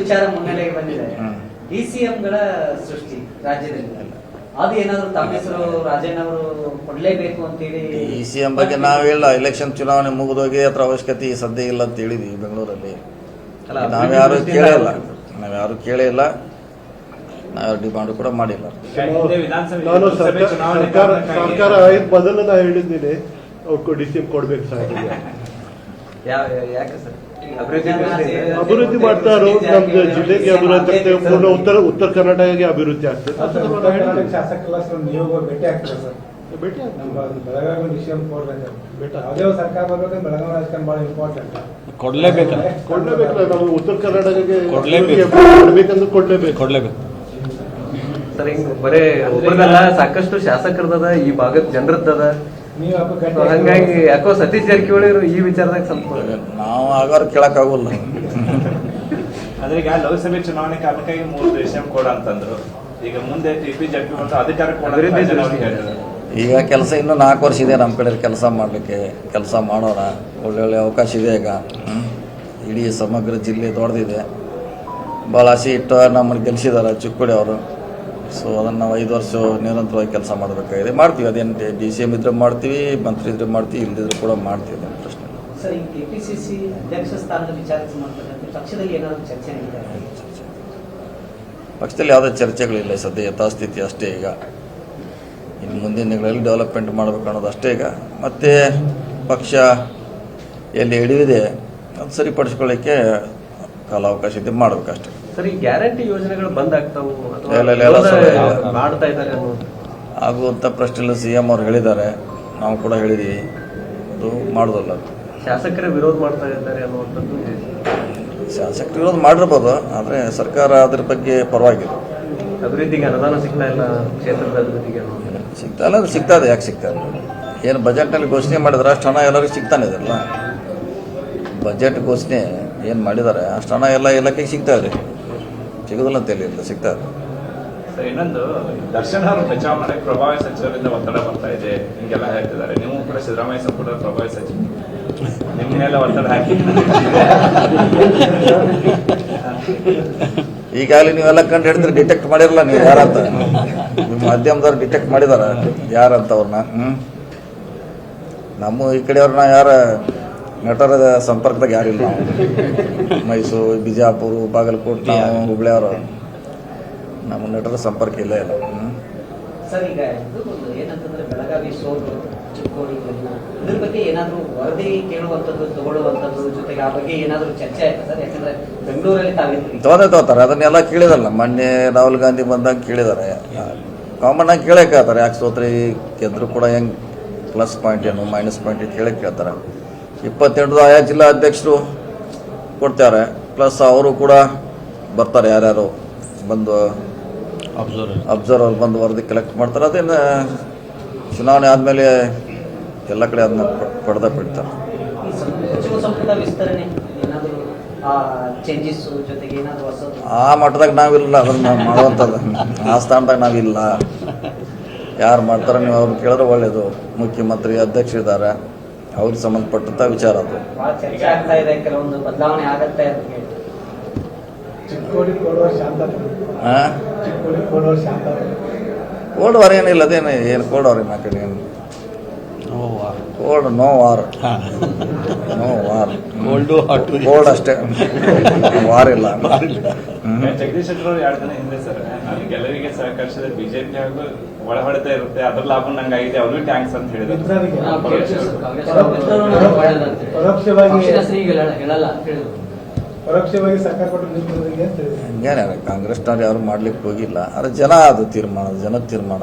ವಿಚಾರ ಮುನ್ನೆಲೆಗೆ ಬಂದಿದೆ. ಡಿ ಸಿ ಗಳ ಸೃಷ್ಟಿ ರಾಜ್ಯದಲ್ಲಿ. ಅದು ಏನಾದ್ರು ತಮ್ಮ ಹೆಸರು ರಾಜಣ್ಣ ಅವರು ಕೊಡ್ಲೇಬೇಕು ಅಂತೇಳಿ ಡಿ ಸಿ ಎಂ ಬಗ್ಗೆ ನಾವು ಹೇಳ ಎಲೆಕ್ಷನ್ ಚುನಾವಣೆ ಮುಗಿದೋಗಿ ಅದ್ರ ಅವಶ್ಯಕತೆ ಸದ್ಯ ಇಲ್ಲ ಅಂತ ಹೇಳಿದ್ವಿ ಬೆಂಗಳೂರಲ್ಲಿ. ಅಲ್ಲ, ನಾವ್ಯಾರು ಯಾರು ಕೇಳಿಲ್ಲ ನಾವ್ಯಾರು ಕೇಳಿಲ್ಲ ನಾವು ಡಿಮಾಂಡ್ ಕೂಡ ಮಾಡಿಲ್ಲ. ನಾನು ಸರ್ಕಾರ ಮೊದಲು ನಾ ಹೇಳಿದ್ದೀನಿ. ಅವ್ರು ಡಿ ಸಿ ಎಂ ಕೊಡ್ಬೇಕು ಸರ್ ಯಾಕೆ ಸರ್? ಅಭಿವೃದ್ಧಿ ಮಾಡ್ತಾರೋ ನಮ್ದು ಜಿಲ್ಲೆಗೆ ಅಭಿವೃದ್ಧಿ ಆಗ್ತದೆ. ಪೂರ್ಣ ಉತ್ತರ ಉತ್ತರ ಕರ್ನಾಟಕಕ್ಕೆ ಅಭಿವೃದ್ಧಿ ಆಗ್ತದೆ. ಅಂತ ಸರ್, ನೀವು ಭೇಟಿ ಆಗ್ತದೆ ಸರ್. ಭೇಟಿ ನಮ್ಮ ಬೆಳಗಾವಿ ವಿಷಯ ಕೊಡ್ಬೇಕು ಭೇಟಿ ಯಾವುದೇ ಒಂದು ಸರ್ಕಾರ ಬರ್ಬೇಕು ಬೆಳಗಾವಿ ರಾಜಕಾರಣ ಬಹಳ ಇಂಪಾರ್ಟೆಂಟ್ ಕೊಡ್ಲೇಬೇಕಲ್ಲ. ಕೊಡ್ಲೇಬೇಕಲ್ಲ ನಾವು ಉತ್ತರ ಕರ್ನಾಟಕಕ್ಕೆ ಕೊಡ್ಲೇಬೇಕು. ಕೊಡ್ಬೇಕಂದ್ರೆ ಕೊಡ್ಲೇಬೇಕು. ಕೊಡ್ಲೇಬೇಕು. ಸರ್ ಹಿಂಗ್ ಬರೇ ಒಬ್ಬರದಲ್ಲ ಸಾಕಷ್ಟು ಶಾಸಕರದ ಈ ಭಾಗದ ಜನರದ್ದದ ಹಂಗಾಗಿ ಯಾಕೋ ಸತೀಶ್ ಜಾರಕಿಹೊಳಿ ಈ ವಿಚಾರದಾಗ ಸ್ವಲ್ಪ ನಾವು ಆಗಾರ ಕೇಳಕ್ಕಾಗಲ್ಲ. ಆದ್ರೆ ಈಗ ಲೋಕಸಭೆ ಚುನಾವಣೆ ಕಾರಣಕ್ಕಾಗಿ ಮೂರು ದೇಶ ಕೊಡ ಅಂತಂದ್ರು. ಈಗ ಮುಂದೆ ಟಿ ಪಿ ಜಡ್ಪಿ ಅಧಿಕಾರ. ಈಗ ಕೆಲಸ ಇನ್ನೂ ನಾಲ್ಕು ವರ್ಷ ಇದೆ ನಮ್ಮ ಕಡೆ ಕೆಲಸ ಮಾಡಲಿಕ್ಕೆ ಕೆಲಸ ಮಾಡೋಣ ಒಳ್ಳೊಳ್ಳೆ ಅವಕಾಶ ಇದೆ ಈಗ. ಇಡೀ ಸಮಗ್ರ ಜಿಲ್ಲೆ ದೊಡ್ಡದಿದೆ. ಭಾಳ ಸೀಟ್ ನಮ್ಮನ್ನು ಗೆಲ್ಲಿಸಿದ್ದಾರೆ ಚಿಕ್ಕೋಡಿ ಅವರು. ಸೊ ಅದನ್ನು ನಾವು ಐದು ವರ್ಷ ನಿರಂತರವಾಗಿ ಕೆಲಸ ಮಾಡಬೇಕಾಗಿದೆ. ಮಾಡ್ತೀವಿ ಅದೇನು ಡಿ ಸಿ ಎಂ ಇದ್ರೆ ಮಾಡ್ತೀವಿ ಮಂತ್ರಿ ಇದ್ರೆ ಮಾಡ್ತೀವಿ ಇಲ್ಲದಿದ್ರು ಕೂಡ ಮಾಡ್ತೀವಿ ಅದೇನು ಪ್ರಶ್ನೆ ಪಕ್ಷದಲ್ಲಿ ಯಾವುದೇ ಚರ್ಚೆಗಳಿಲ್ಲ ಸದ್ಯ ಯಥಾಸ್ಥಿತಿ ಅಷ್ಟೇ ಈಗ. ಇನ್ನು ಮುಂದಿನ ದಿನಗಳಲ್ಲಿ ಡೆವಲಪ್ಮೆಂಟ್ ಮಾಡಬೇಕು ಅನ್ನೋದು ಅಷ್ಟೇ ಈಗ. ಮತ್ತು ಪಕ್ಷ ಎಲ್ಲಿ ಹಿಡಿದಿದೆ ಅದು ಸರಿಪಡಿಸ್ಕೊಳ್ಳಿಕ್ಕೆ ಕಾಲಾವಕಾಶ ಇದೆ ಮಾಡಬೇಕಷ್ಟೇ. ಸರ್ ಈ ಗ್ಯಾರಂಟಿ ಯೋಜನೆಗಳು ಬಂದ್ ಆಗ್ತಾವು ಮಾಡ್ತಾ ಇದ್ದಾರೆ ಆಗುವಂಥ ಪ್ರಶ್ನೆ ಸಿ ಎಂ ಅವ್ರು ಹೇಳಿದ್ದಾರೆ. ನಾವು ಕೂಡ ಹೇಳಿದ್ದೀವಿ ಅದು ಮಾಡೋದಲ್ಲ ಶಾಸಕರ ವಿರೋಧ ಮಾಡ್ತಾ ಇದ್ದಾರೆ ಅನ್ನುವಂಥದ್ದು. ಶಾಸಕರು ವಿರೋಧ ಮಾಡಿರ್ಬೋದು ಆದರೆ ಸರ್ಕಾರ ಅದ್ರ ಬಗ್ಗೆ ಪರವಾಗಿಲ್ಲ. ಅಭಿವೃದ್ಧಿಗೆ ಅನುದಾನ ಸಿಗ್ತಾ ಇಲ್ಲ ಕ್ಷೇತ್ರದ ಅಭಿವೃದ್ಧಿಗೆ ಸಿಗ್ತಾ ಇಲ್ಲ ಅದು ಸಿಗ್ತಾ ಇದೆ ಯಾಕೆ ಸಿಗ್ತಾ ಇಲ್ಲ? ಏನು ಬಜೆಟ್ನಲ್ಲಿ ಘೋಷಣೆ ಮಾಡಿದ್ರೆ ಅಷ್ಟು ಹಣ ಎಲ್ಲರಿಗೂ ಸಿಗ್ತಾನೆ ಇದೆಲ್ಲ ಬಜೆಟ್ ಘೋಷಣೆ ಏನು ಮಾಡಿದ್ದಾರೆ ಅಷ್ಟು ಹಣ ಎಲ್ಲ ಇಲಾಖೆಗೆ ಸಿಗ್ತಾ ಇದೆ. ಸಿಗೋದಿಲ್ಲ ಅಂತ ಹೇಳಿರಲಿಲ್ಲ ಸಿಗ್ತಾ ಇದೆ ಸರ್ ಇನ್ನೊಂದು ದರ್ಶನ್ ಅವರು ಬಚಾವ್ ಮಾಡಕ್ಕೆ ಪ್ರಭಾವಿ ಸಚಿವರಿಂದ ಒತ್ತಡ ಬರ್ತಾ ಇದೆ. ಹಿಂಗೆಲ್ಲ ಹೇಳ್ತಿದ್ದಾರೆ. ನೀವು ಕೂಡ ಸಿದ್ದರಾಮಯ್ಯ ಕೂಡ ಪ್ರಭಾವಿ ಸಚಿವ. ನಿಮ್ಮ ಮೇಲೆ ಒತ್ತಡ ಹಾಕಿ. ಈಗಾಗಲೇ ನೀವೆಲ್ಲ ಕಂಡು ಹಿಡಿದ್ರೆ ಡಿಟೆಕ್ಟ್ ಮಾಡಿರಲ್ಲ ನೀವು ಯಾರಂತ. ನಿಮ್ಮ ಮಾಧ್ಯಮದವ್ರು ಡಿಟೆಕ್ಟ್ ಮಾಡಿದಾರ. ಯಾರಂತ ಅವ್ರನ್ನ? ಹ್ಞೂ ನಮ್ಮ ಈ ಕಡೆಯವ್ರನ್ನ ಯಾರ ನಟರ ಸಂಪರ್ಕದಾಗ ಯಾರಿಲ್ಲ ನಾವು. ಮೈಸೂರು ಬಿಜಾಪುರ ಬಾಗಲಕೋಟೆ ನಾವು ಹುಬ್ಳಿಯವರು. ನಮ್ಮ ನಟರ ಸಂಪರ್ಕ ಇಲ್ಲ ಇಲ್ಲ ತಗೋತಾರೆ ಅದನ್ನೆಲ್ಲ ಕೇಳಿದಲ್ಲ. ಮೊನ್ನೆ ರಾಹುಲ್ ಗಾಂಧಿ ಬಂದಾಗ ಕೇಳಿದಾರೆ. ಕಾಮನ್ ಆಗಿ ಕೇಳಕ್ಕೆ ಹೇಳ್ತಾರೆ ಯಾಕೆ ಸೋತ್ರಿ? ಗೆದ್ರು ಕೂಡ ಹೆಂಗೆ ಪ್ಲಸ್ ಪಾಯಿಂಟ್ ಏನು ಮೈನಸ್ ಪಾಯಿಂಟ್ ಕೇಳಕ್ಕೆ ಕೇಳ್ತಾರೆ. ಇಪ್ಪತ್ತೆಂಟು ಆಯಾ ಜಿಲ್ಲಾ ಅಧ್ಯಕ್ಷರು ಕೊಡ್ತಾರೆ. ಪ್ಲಸ್ ಅವರು ಕೂಡ ಬರ್ತಾರೆ ಯಾರ್ಯಾರು ಬಂದು ಅಬ್ಸರ್ವ್ ಅಬ್ಸರ್ವರ್ ಬಂದು ವರದಿ ಕಲೆಕ್ಟ್ ಮಾಡ್ತಾರೆ. ಅದೇನು ಚುನಾವಣೆ ಆದಮೇಲೆ ಎಲ್ಲ ಕಡೆ ಅದನ್ನ ಪಡೆದ ಬಿಡ್ತಾರೆ ಆ ಚೇಂಜಸ್ ಜೊತೆಗೆ ಏನಾದ್ರು ಹೊಸದು? ಆ ಮಟ್ಟದಾಗ ನಾವಿಲ್ಲ ಅದನ್ನ ಮಾಡುವಂಥದ್ದು. ಆ ಸ್ಥಾನದಾಗ ನಾವಿಲ್ಲ. ಯಾರು ಮಾಡ್ತಾರೆ ನೀವು ಅವ್ರನ್ನ ಕೇಳಿದ್ರೆ ಒಳ್ಳೇದು. ಮುಖ್ಯಮಂತ್ರಿ ಅಧ್ಯಕ್ಷ ಇದ್ದಾರೆ ಅವ್ರಿಗೆ ಸಂಬಂಧಪಟ್ಟಂತ ವಿಚಾರ ಅದು. ಬಹಳ ಚರ್ಚೆ ಆಗ್ತಾ ಇದೆ ಕೆಲವೊಂದು ಬದಲಾವಣೆ ಆಗತ್ತೆ ಅಂತ ಹೇಳಿ ಚಿಕ್ಕೋಡಿ ಕೊಡುವ ಶಾಂತತೆ ಹಾಂ ಚಿಕ್ಕೋಡಿ ಕೊಡುವ ಶಾಂತತೆ ಕೋಲ್ಡ್ ವಾರ್ ಏನಿಲ್ಲ ಅದೇನು ಏನು ಕೋಲ್ಡ್ ವಾರ್ ಏನು ಆ ಕಡೆ ಏನು cold no war no war cold hot cold ಅಷ್ಟೇ. ವಾರ್ ಇಲ್ಲ. ಜಗದೀಶ್ ಶೆಟ್ಟರ್ ಅವರು ಎರಡು ದಿನ ಹಿಂದೆ ಸರ್? ನಾನು ಗೆಲುವಿಗೆ ಸಹಕರಿಸಿದ ಬಿಜೆಪಿ ಹಾಗೂ ಒಳ ಹೊಡೆತ ಇರುತ್ತೆ. ಅದ್ರ ಲಾಭ ನಂಗಾಗಿದೆ ಅವರು ಟ್ಯಾಂಕ್ಸ್ ಅಂತ ಹೇಳಿದ್ರು. ಪರೋಕ್ಷವಾಗಿ ಹೇಳಲ್ಲ ಪರೋಕ್ಷವಾಗಿ ಸರ್ಕಾರ ಕಾಂಗ್ರೆಸ್ನವ್ರು ಯಾರು ಮಾಡ್ಲಿಕ್ಕೆ ಹೋಗಿಲ್ಲ. ಆದರೆ ಜನ ಅದು ತೀರ್ಮಾನ ಜನ ತೀರ್ಮಾನ